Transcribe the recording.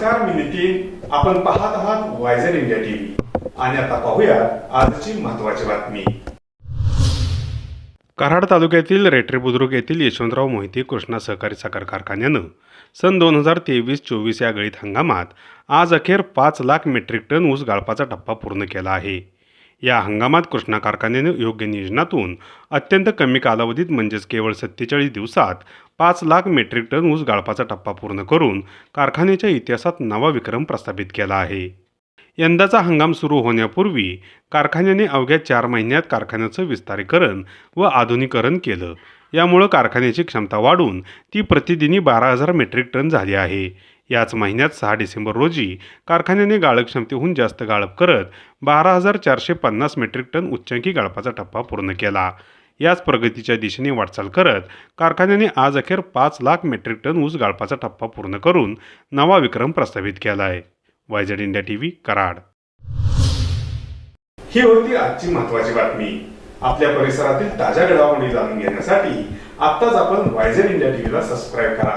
नमस्कार मी नितीन. आपण पाहत आहात वायझर इंडिया टीव्ही आणि आता पाहूया आजची महत्वाची बातमी. कराड तालुक्यातील रेटरे बुद्रुक येथील यशवंतराव मोहिते कृष्णा सहकारी साखर कारखान्यानं सन दोन हजार तेवीस चोवीस या गळीत हंगामात आज अखेर पाच लाख मेट्रिक टन ऊस गाळपाचा टप्पा पूर्ण केला आहे. या हंगामात कृष्णा कारखान्याने योग्य नियोजनातून अत्यंत कमी कालावधीत म्हणजेच केवळ सत्तेचाळीस दिवसात पाच लाख मेट्रिक टन ऊस गाळपाचा टप्पा पूर्ण करून कारखान्याच्या इतिहासात नवा विक्रम प्रस्थापित केला आहे. यंदाचा हंगाम सुरू होण्यापूर्वी कारखान्याने अवघ्या चार महिन्यात कारखान्याचं विस्तारीकरण व आधुनिकरण केलं. यामुळं कारखान्याची क्षमता वाढून ती प्रतिदिनी बारा हजार मेट्रिक टन झाली आहे. याच महिन्यात सहा डिसेंबर रोजी कारखान्याने गाळप क्षमतेहून जास्त गाळप करत बारा हजार चारशे पन्नास मेट्रिक टन उच्चांकी गाळपाचा टप्पा पूर्ण केला. याच प्रगतीच्या दिशेने वाटचाल करत कारखान्याने आज अखेर पाच लाख मेट्रिक टन ऊस गाळपाचा टप्पा पूर्ण करून नवा विक्रम प्रस्थापित केला आहे वायझेड इंडिया टीव्ही कराड. ही होती आजची महत्वाची बातमी. आपल्या परिसरातील ताज्या घडामोडी जाणून घेण्यासाठी आत्ताच आपण वायझेड इंडिया टीव्हीला सबस्क्राईब करा.